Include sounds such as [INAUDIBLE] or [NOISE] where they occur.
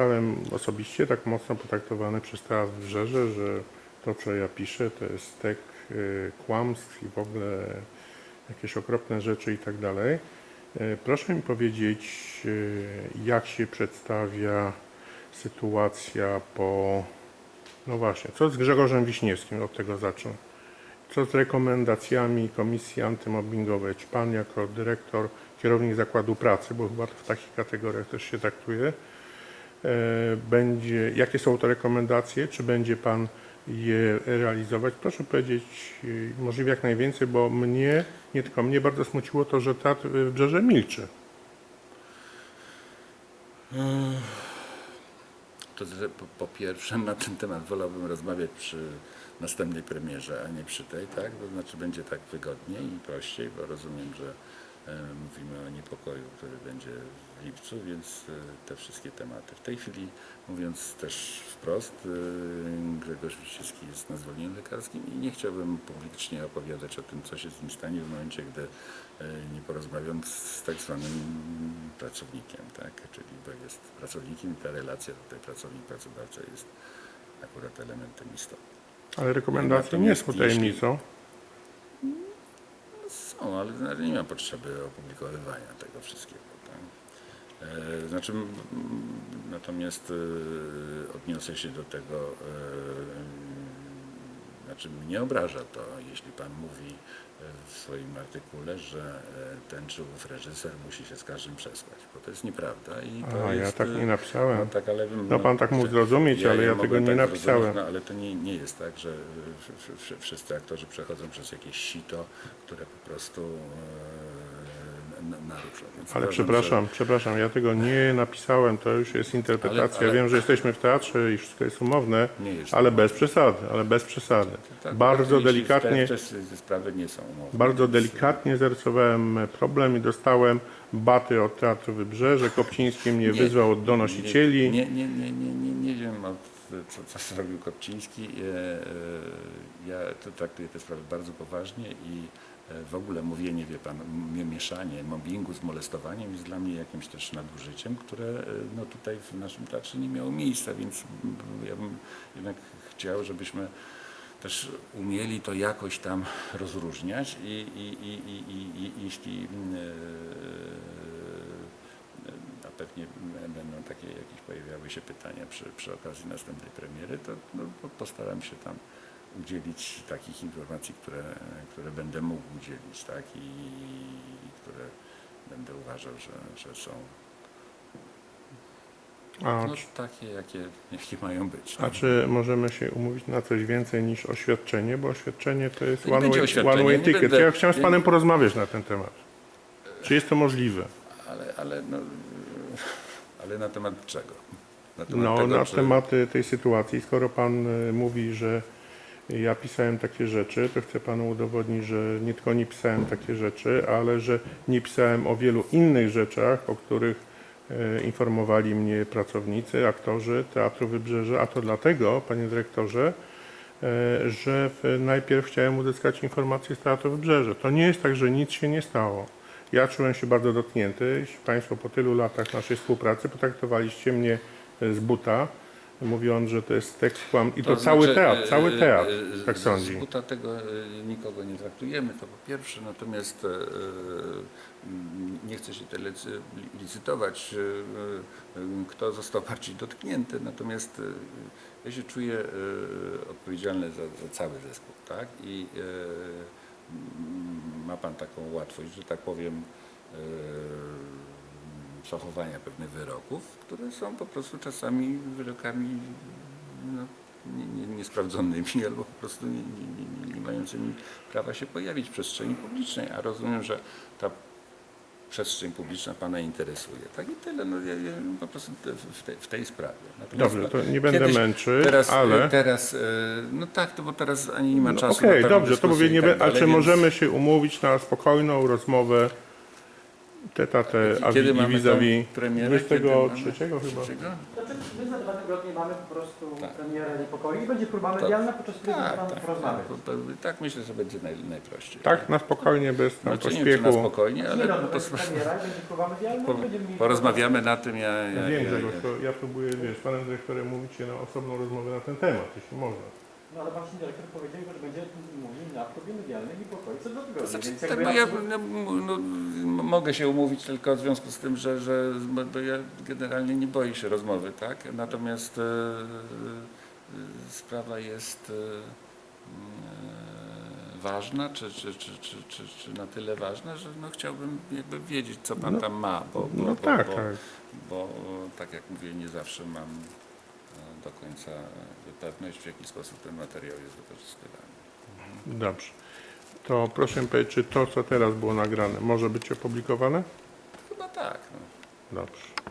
zostałem osobiście tak mocno potraktowany przez Teatr Wybrzeże, że to, co ja piszę, to jest tek y, kłamstw i w ogóle jakieś okropne rzeczy i tak dalej. Y, Proszę mi powiedzieć, y, jak się przedstawia sytuacja po... No właśnie, co z Grzegorzem Wiśniewskim? Od tego zacznę. Co z rekomendacjami Komisji Antymobbingowej? Czy Pan jako dyrektor, kierownik zakładu pracy, bo chyba w takich kategoriach też się traktuje, będzie, jakie są te rekomendacje? Czy będzie Pan je realizować? Proszę powiedzieć e, możliwie jak najwięcej, bo mnie, nie tylko mnie, bardzo smuciło to, że Teatr Wybrzeże milczy. To że po, po pierwsze na ten temat wolałbym rozmawiać przy następnej premierze, a nie przy tej, tak? To znaczy będzie tak wygodniej i prościej, bo rozumiem, że e, mówimy o niepokoju, który będzie w lipcu, więc e, te wszystkie tematy. W tej chwili, mówiąc też wprost, e, Grzegorz Wiśniewski jest na zwolnieniu lekarskim i nie chciałbym publicznie opowiadać o tym, co się z nim stanie w momencie, gdy e, nie porozmawiam z tak zwanym pracownikiem, tak? czyli bo jest pracownikiem i ta relacja tutaj pracownik-pracodawca jest akurat elementem istotnym. Ale rekomendacje nie Natomiast tajemnicą. Są, ale, ale nie ma potrzeby opublikowywania tego wszystkiego. Tak? E, znaczy, natomiast e, odniosę się do tego, e, znaczy mnie obraża to, jeśli Pan mówi e, w swoim artykule, że e, ten czy ów reżyser musi się z każdym przesłać, bo to jest nieprawda. I to A, ja jest, tak e, nie napisałem. No, tak, ale, No, pan tak mógł zrozumieć, ale ja tego nie tak napisałem. No, ale to nie, nie jest tak, że wszyscy aktorzy przechodzą przez jakieś sito, które po prostu narusza. Więc Ale uważam, przepraszam, przepraszam, ja tego nie napisałem, to już jest interpretacja. Ale- ale- Wiem, że jesteśmy w teatrze i wszystko jest umowne, Nie jest ale bez przesady, ale bez przesady. że tak, Bardzo jeśli delikatnie, Te, te, te sprawy nie są umowne. bardzo delikatnie zarysowałem problem i dostałem baty od Teatru Wybrzeże. Kopciński mnie Nie, wyzwał od donosicieli. Nie, nie, nie, nie, nie, nie wiem, od, co, co zrobił Kopciński. E, e, Ja to traktuję te sprawy bardzo poważnie i w ogóle mówienie, wie pan, mieszanie mobbingu z molestowaniem jest dla mnie jakimś też nadużyciem, które e, no, tutaj w naszym teatrze nie miało miejsca, więc ja bym jednak chciał, żebyśmy też umieli to jakoś tam rozróżniać i, i, i, i, i, i jeśli e, a pewnie będą takie jakieś pojawiały się pytania przy, przy okazji następnej premiery, to no, po- postaram się tam udzielić takich informacji, które, które będę mógł udzielić, tak, i, które będę uważał, że, że są A, no, czy- takie, jakie, jakie mają być. a czy możemy się umówić na coś więcej niż oświadczenie? Bo oświadczenie to jest To one way, oświadczenie, one way ticket. będę- Ja chciałem z panem porozmawiać na ten temat. Czy jest to możliwe? Ale, ale, no, ale na temat czego? Na temat No, tego, na czy- temat tej sytuacji, skoro pan y, mówi, że ja pisałem takie rzeczy, to chcę panu udowodnić, że nie tylko nie pisałem takie rzeczy, ale że nie pisałem o wielu innych rzeczach, o których y, informowali mnie pracownicy, aktorzy Teatru Wybrzeże, a to dlatego, panie dyrektorze, y, że najpierw chciałem uzyskać informacje z Teatru Wybrzeże. To nie jest tak, że nic się nie stało. Ja czułem się bardzo dotknięty. Państwo po tylu latach naszej współpracy potraktowaliście mnie e, z buta, mówiąc, że to jest tekst kłam i to, cały znaczy, teatr, e, cały e, teatr e, tak sądzi. Z buta tego e, nikogo nie traktujemy, to po pierwsze, natomiast e, e, nie chcę się tyle licy- licytować, e, e, kto został bardziej dotknięty, natomiast e, ja się czuję e, odpowiedzialny za, za cały zespół, tak? I e, ma Pan taką łatwość, że tak powiem, e, zachowania pewnych wyroków, które są po prostu czasami wyrokami no, nie- nie- niesprawdzonymi [LAUGHS] albo po prostu nie, nie, nie, nie mającymi prawa się pojawić w przestrzeni publicznej, a rozumiem, że ta przestrzeń publiczna Pana interesuje. Tak i tyle, no, ja, ja po prostu te- w, tej, w tej sprawie. Natomiast, Dobrze, no, to nie będę męczyć, teraz, ale... Teraz, e, no tak, to bo teraz ani nie ma No, czasu Okej, na taką dobrze, to mówię, nie, tak a czy więc- możemy się umówić na spokojną rozmowę Teta te, I a kiedy mamy vis-a-vis tą premierę? Kiedy 23 chyba. Znaczy, my za dwa tygodnie mamy po prostu Tak. premierę niepokoi i będzie próba Tak. medialna, podczas której Tak, będziemy tak, tam porozmawiać. tak, tak myślę, że będzie naj, najprościej. Tak, na spokojnie, bez tam Znaczy, nie wiem, czy na pośpiechu. spokojnie, Nie ale no, to po, jest premiera i będzie próba medialna po, i będziemy mieli... porozmawiamy na tym. Ja, Ja ja, wiem, ja, ja, ja próbuję, wiesz, z panem dyrektorem mówić się na osobną rozmowę na ten temat, jeśli można. No ale właśnie dyrektor powiedział, że będzie mówił na próbie medialnej niepokoi co dwa tygodnie, Znaczy, więc tak, jakby ja no, no, mogę się umówić tylko w związku z tym, że, że ja generalnie nie boję się rozmowy, tak? Natomiast e, e, sprawa jest e, ważna, czy, czy, czy, czy, czy, czy na tyle ważna, że no, chciałbym jakby wiedzieć, co Pan No, tam ma, bo, bo, No bo, tak, bo, tak. bo tak jak mówię, nie zawsze mam do końca jakby pewność, w jaki sposób ten materiał jest wykorzystywany. Dobrze. To proszę mi powiedzieć, czy to, co teraz było nagrane, może być opublikowane? Chyba tak. No. Dobrze.